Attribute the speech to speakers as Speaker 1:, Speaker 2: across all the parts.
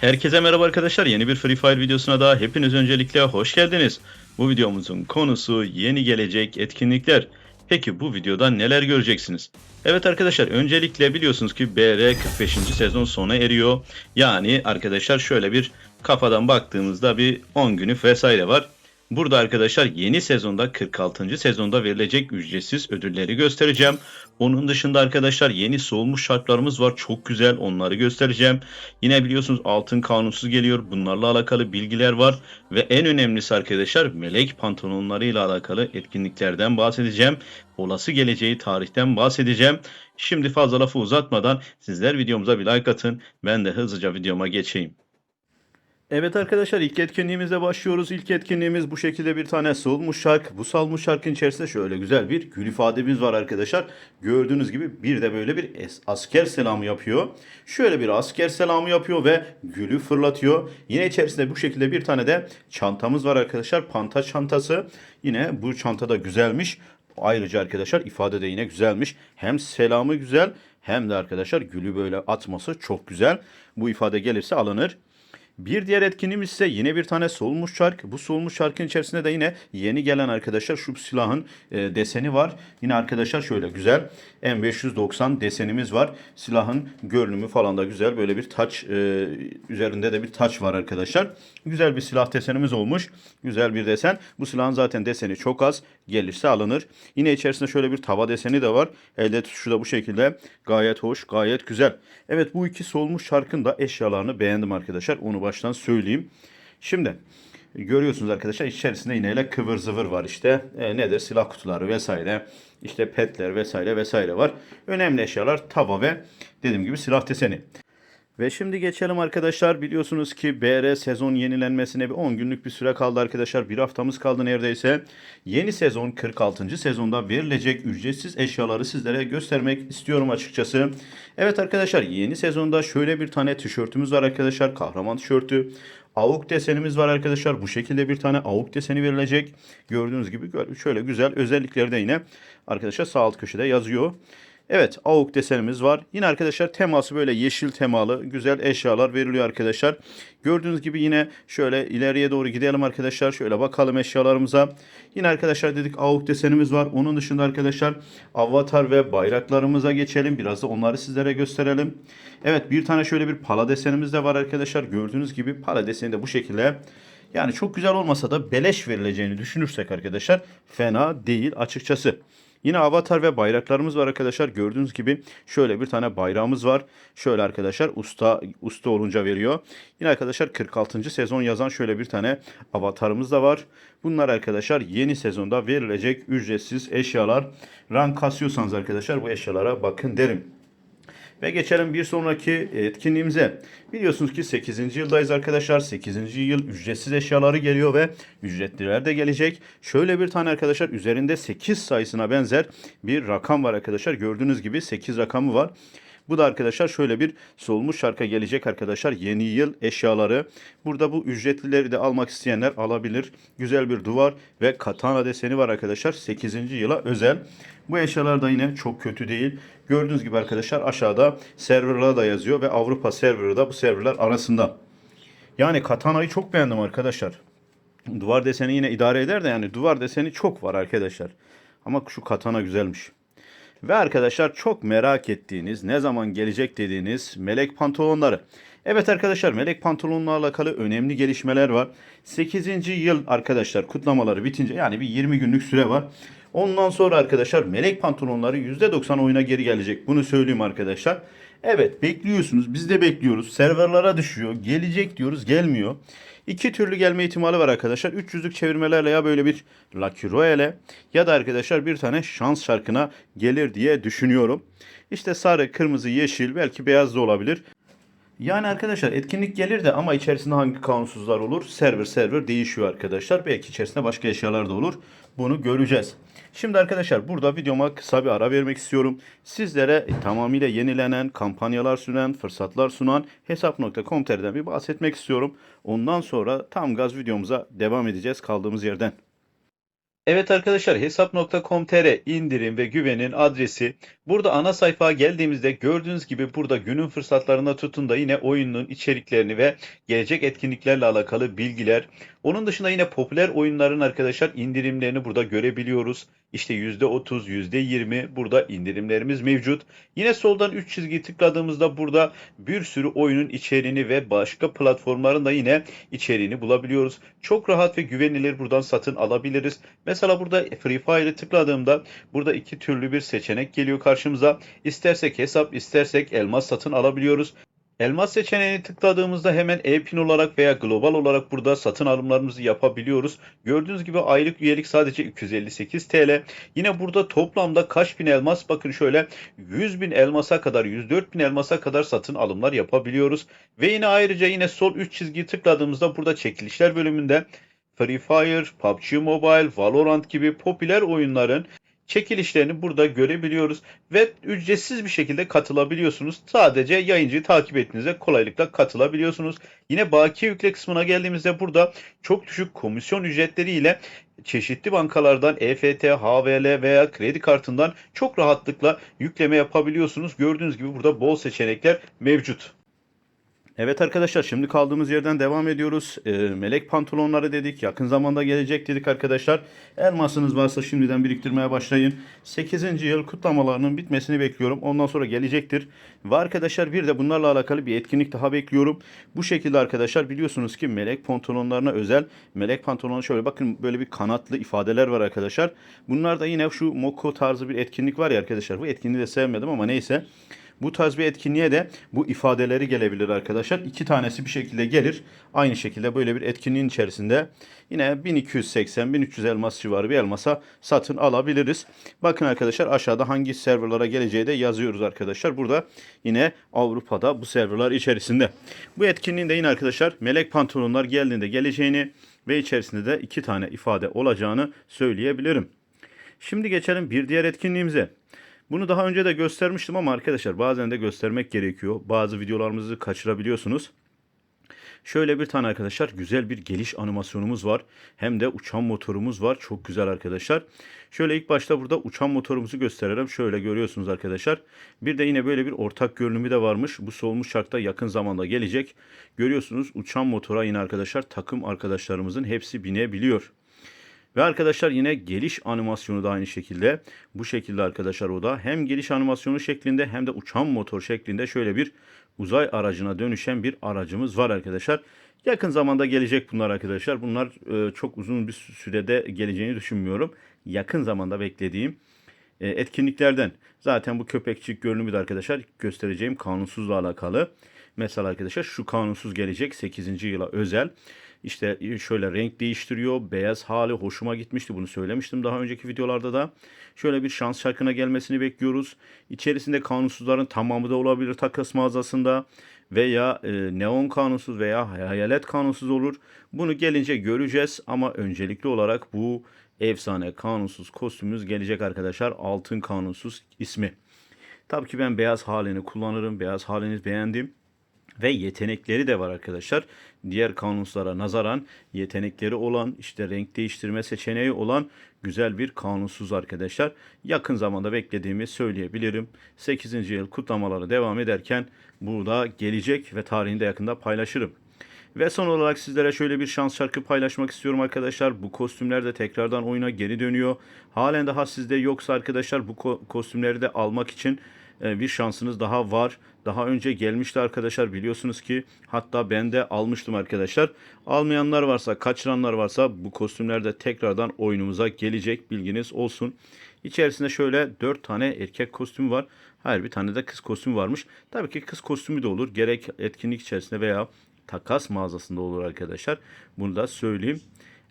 Speaker 1: Herkese merhaba arkadaşlar. Yeni bir Free Fire videosuna daha hepiniz öncelikle hoş geldiniz. Bu videomuzun konusu yeni gelecek etkinlikler. Peki bu videoda neler göreceksiniz? Evet arkadaşlar öncelikle biliyorsunuz ki BR 45. sezon sona eriyor. Yani arkadaşlar şöyle bir kafadan baktığımızda bir 10 günü vesaire var. Burada arkadaşlar yeni sezonda 46. sezonda verilecek ücretsiz ödülleri göstereceğim. Onun dışında arkadaşlar yeni soğumuş şartlarımız var. Çok güzel onları göstereceğim. Yine biliyorsunuz altın kanunsuz geliyor. Bunlarla alakalı bilgiler var. Ve en önemlisi arkadaşlar melek pantolonları ile alakalı etkinliklerden bahsedeceğim. Olası geleceği tarihten bahsedeceğim. Şimdi fazla lafı uzatmadan sizler videomuza bir like atın. Ben de hızlıca videoma geçeyim. Evet arkadaşlar ilk etkinliğimize başlıyoruz. İlk etkinliğimiz bu şekilde bir tane solmuş şark. Bu salmış şarkın içerisinde şöyle güzel bir gül ifademiz var arkadaşlar. Gördüğünüz gibi bir de böyle bir asker selamı yapıyor. Şöyle bir asker selamı yapıyor ve gülü fırlatıyor. Yine içerisinde bu şekilde bir tane de çantamız var arkadaşlar. Panta çantası. Yine bu çanta da güzelmiş. Ayrıca arkadaşlar ifade de yine güzelmiş. Hem selamı güzel hem de arkadaşlar gülü böyle atması çok güzel. Bu ifade gelirse alınır. Bir diğer etkinliğimiz ise yine bir tane solmuş şark. Bu solmuş şarkın içerisinde de yine yeni gelen arkadaşlar şu silahın e, deseni var. Yine arkadaşlar şöyle güzel M590 desenimiz var. Silahın görünümü falan da güzel. Böyle bir taç e, üzerinde de bir taç var arkadaşlar. Güzel bir silah desenimiz olmuş. Güzel bir desen. Bu silahın zaten deseni çok az. Gelirse alınır. Yine içerisinde şöyle bir tava deseni de var. Elde tutuşu da bu şekilde. Gayet hoş, gayet güzel. Evet bu iki solmuş şarkın da eşyalarını beğendim arkadaşlar. Onu baştan söyleyeyim. Şimdi görüyorsunuz arkadaşlar içerisinde yine kıvır zıvır var işte. E, nedir? Silah kutuları vesaire. İşte petler vesaire vesaire var. Önemli eşyalar tava ve dediğim gibi silah deseni. Ve şimdi geçelim arkadaşlar. Biliyorsunuz ki BR sezon yenilenmesine bir 10 günlük bir süre kaldı arkadaşlar. Bir haftamız kaldı neredeyse. Yeni sezon 46. sezonda verilecek ücretsiz eşyaları sizlere göstermek istiyorum açıkçası. Evet arkadaşlar yeni sezonda şöyle bir tane tişörtümüz var arkadaşlar. Kahraman tişörtü. AUK desenimiz var arkadaşlar. Bu şekilde bir tane AUK deseni verilecek. Gördüğünüz gibi şöyle güzel özellikleri de yine arkadaşlar sağ alt köşede yazıyor. Evet AUK desenimiz var. Yine arkadaşlar teması böyle yeşil temalı güzel eşyalar veriliyor arkadaşlar. Gördüğünüz gibi yine şöyle ileriye doğru gidelim arkadaşlar. Şöyle bakalım eşyalarımıza. Yine arkadaşlar dedik AUK desenimiz var. Onun dışında arkadaşlar avatar ve bayraklarımıza geçelim. Biraz da onları sizlere gösterelim. Evet bir tane şöyle bir pala desenimiz de var arkadaşlar. Gördüğünüz gibi pala deseni de bu şekilde. Yani çok güzel olmasa da beleş verileceğini düşünürsek arkadaşlar fena değil açıkçası. Yine avatar ve bayraklarımız var arkadaşlar. Gördüğünüz gibi şöyle bir tane bayrağımız var. Şöyle arkadaşlar usta usta olunca veriyor. Yine arkadaşlar 46. sezon yazan şöyle bir tane avatarımız da var. Bunlar arkadaşlar yeni sezonda verilecek ücretsiz eşyalar. Rank kasıyorsanız arkadaşlar bu eşyalara bakın derim. Ve geçelim bir sonraki etkinliğimize. Biliyorsunuz ki 8. yıldayız arkadaşlar. 8. yıl ücretsiz eşyaları geliyor ve ücretliler de gelecek. Şöyle bir tane arkadaşlar üzerinde 8 sayısına benzer bir rakam var arkadaşlar. Gördüğünüz gibi 8 rakamı var. Bu da arkadaşlar şöyle bir solmuş şarka gelecek arkadaşlar. Yeni yıl eşyaları. Burada bu ücretlileri de almak isteyenler alabilir. Güzel bir duvar ve katana deseni var arkadaşlar. 8. yıla özel. Bu eşyalar da yine çok kötü değil. Gördüğünüz gibi arkadaşlar aşağıda serverlar da yazıyor ve Avrupa serverı da bu serverlar arasında. Yani katanayı çok beğendim arkadaşlar. Duvar deseni yine idare eder de yani duvar deseni çok var arkadaşlar. Ama şu katana güzelmiş. Ve arkadaşlar çok merak ettiğiniz, ne zaman gelecek dediğiniz melek pantolonları. Evet arkadaşlar melek pantolonla alakalı önemli gelişmeler var. 8. yıl arkadaşlar kutlamaları bitince yani bir 20 günlük süre var. Ondan sonra arkadaşlar melek pantolonları %90 oyuna geri gelecek. Bunu söyleyeyim arkadaşlar. Evet bekliyorsunuz. Biz de bekliyoruz. Serverlara düşüyor. Gelecek diyoruz. Gelmiyor. İki türlü gelme ihtimali var arkadaşlar. 300'lük çevirmelerle ya böyle bir Lucky Royale ya da arkadaşlar bir tane şans şarkına gelir diye düşünüyorum. İşte sarı, kırmızı, yeşil belki beyaz da olabilir. Yani arkadaşlar etkinlik gelir de ama içerisinde hangi kanunsuzlar olur? Server server değişiyor arkadaşlar. Belki içerisinde başka eşyalar da olur. Bunu göreceğiz. Şimdi arkadaşlar burada videoma kısa bir ara vermek istiyorum. Sizlere tamamıyla yenilenen, kampanyalar sunan, fırsatlar sunan hesap.com.tr'den bir bahsetmek istiyorum. Ondan sonra tam gaz videomuza devam edeceğiz kaldığımız yerden. Evet arkadaşlar hesap.com.tr indirim ve güvenin adresi. Burada ana sayfaya geldiğimizde gördüğünüz gibi burada günün fırsatlarına tutun da yine oyunun içeriklerini ve gelecek etkinliklerle alakalı bilgiler. Onun dışında yine popüler oyunların arkadaşlar indirimlerini burada görebiliyoruz. İşte %30, %20 burada indirimlerimiz mevcut. Yine soldan 3 çizgiyi tıkladığımızda burada bir sürü oyunun içeriğini ve başka platformların da yine içeriğini bulabiliyoruz. Çok rahat ve güvenilir buradan satın alabiliriz. Mesela burada Free Fire'ı tıkladığımda burada iki türlü bir seçenek geliyor karşımıza. İstersek hesap, istersek elmas satın alabiliyoruz. Elmas seçeneğini tıkladığımızda hemen e-pin olarak veya global olarak burada satın alımlarımızı yapabiliyoruz. Gördüğünüz gibi aylık üyelik sadece 258 TL. Yine burada toplamda kaç bin elmas bakın şöyle 100 bin elmasa kadar 104 bin elmasa kadar satın alımlar yapabiliyoruz. Ve yine ayrıca yine sol 3 çizgiyi tıkladığımızda burada çekilişler bölümünde Free Fire, PUBG Mobile, Valorant gibi popüler oyunların çekilişlerini burada görebiliyoruz ve ücretsiz bir şekilde katılabiliyorsunuz. Sadece yayıncıyı takip ettiğinizde kolaylıkla katılabiliyorsunuz. Yine baki yükle kısmına geldiğimizde burada çok düşük komisyon ücretleri ile çeşitli bankalardan EFT, HVL veya kredi kartından çok rahatlıkla yükleme yapabiliyorsunuz. Gördüğünüz gibi burada bol seçenekler mevcut. Evet arkadaşlar şimdi kaldığımız yerden devam ediyoruz. Ee, melek pantolonları dedik. Yakın zamanda gelecek dedik arkadaşlar. Elmasınız varsa şimdiden biriktirmeye başlayın. 8. yıl kutlamalarının bitmesini bekliyorum. Ondan sonra gelecektir. Ve arkadaşlar bir de bunlarla alakalı bir etkinlik daha bekliyorum. Bu şekilde arkadaşlar biliyorsunuz ki melek pantolonlarına özel. Melek pantolonu şöyle bakın böyle bir kanatlı ifadeler var arkadaşlar. Bunlar da yine şu Moko tarzı bir etkinlik var ya arkadaşlar. Bu etkinliği de sevmedim ama neyse. Bu tarz bir etkinliğe de bu ifadeleri gelebilir arkadaşlar. İki tanesi bir şekilde gelir. Aynı şekilde böyle bir etkinliğin içerisinde yine 1280-1300 elmas civarı bir elmasa satın alabiliriz. Bakın arkadaşlar aşağıda hangi serverlara geleceği de yazıyoruz arkadaşlar. Burada yine Avrupa'da bu serverlar içerisinde. Bu etkinliğin de yine arkadaşlar melek pantolonlar geldiğinde geleceğini ve içerisinde de iki tane ifade olacağını söyleyebilirim. Şimdi geçelim bir diğer etkinliğimize. Bunu daha önce de göstermiştim ama arkadaşlar bazen de göstermek gerekiyor. Bazı videolarımızı kaçırabiliyorsunuz. Şöyle bir tane arkadaşlar güzel bir geliş animasyonumuz var. Hem de uçan motorumuz var. Çok güzel arkadaşlar. Şöyle ilk başta burada uçan motorumuzu gösterelim. Şöyle görüyorsunuz arkadaşlar. Bir de yine böyle bir ortak görünümü de varmış. Bu solmuş şartta yakın zamanda gelecek. Görüyorsunuz uçan motora yine arkadaşlar takım arkadaşlarımızın hepsi binebiliyor. Ve arkadaşlar yine geliş animasyonu da aynı şekilde. Bu şekilde arkadaşlar o da hem geliş animasyonu şeklinde hem de uçan motor şeklinde şöyle bir uzay aracına dönüşen bir aracımız var arkadaşlar. Yakın zamanda gelecek bunlar arkadaşlar. Bunlar e, çok uzun bir sürede geleceğini düşünmüyorum. Yakın zamanda beklediğim e, etkinliklerden. Zaten bu köpekçik görünümü de arkadaşlar göstereceğim kanunsuzla alakalı. Mesela arkadaşlar şu kanunsuz gelecek 8. yıla özel. İşte şöyle renk değiştiriyor. Beyaz hali hoşuma gitmişti. Bunu söylemiştim daha önceki videolarda da. Şöyle bir şans şarkına gelmesini bekliyoruz. İçerisinde kanunsuzların tamamı da olabilir takas mağazasında. Veya e, neon kanunsuz veya hayalet kanunsuz olur. Bunu gelince göreceğiz. Ama öncelikli olarak bu efsane kanunsuz kostümümüz gelecek arkadaşlar. Altın kanunsuz ismi. Tabii ki ben beyaz halini kullanırım. Beyaz halini beğendim ve yetenekleri de var arkadaşlar. Diğer kanunslara nazaran yetenekleri olan işte renk değiştirme seçeneği olan güzel bir kanunsuz arkadaşlar. Yakın zamanda beklediğimi söyleyebilirim. 8. yıl kutlamaları devam ederken burada gelecek ve tarihinde yakında paylaşırım. Ve son olarak sizlere şöyle bir şans şarkı paylaşmak istiyorum arkadaşlar. Bu kostümler de tekrardan oyuna geri dönüyor. Halen daha sizde yoksa arkadaşlar bu ko- kostümleri de almak için bir şansınız daha var. Daha önce gelmişti arkadaşlar biliyorsunuz ki hatta ben de almıştım arkadaşlar. Almayanlar varsa kaçıranlar varsa bu kostümler de tekrardan oyunumuza gelecek bilginiz olsun. İçerisinde şöyle 4 tane erkek kostümü var. Her bir tane de kız kostümü varmış. Tabii ki kız kostümü de olur. Gerek etkinlik içerisinde veya takas mağazasında olur arkadaşlar. Bunu da söyleyeyim.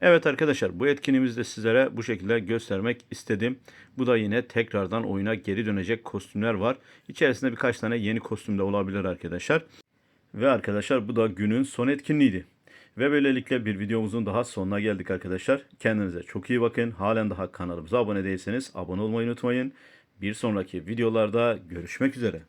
Speaker 1: Evet arkadaşlar bu etkinliğimizi de sizlere bu şekilde göstermek istedim. Bu da yine tekrardan oyuna geri dönecek kostümler var. İçerisinde birkaç tane yeni kostüm de olabilir arkadaşlar. Ve arkadaşlar bu da günün son etkinliğiydi. Ve böylelikle bir videomuzun daha sonuna geldik arkadaşlar. Kendinize çok iyi bakın. Halen daha kanalımıza abone değilseniz abone olmayı unutmayın. Bir sonraki videolarda görüşmek üzere.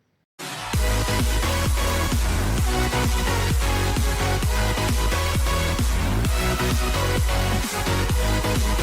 Speaker 1: Thank you.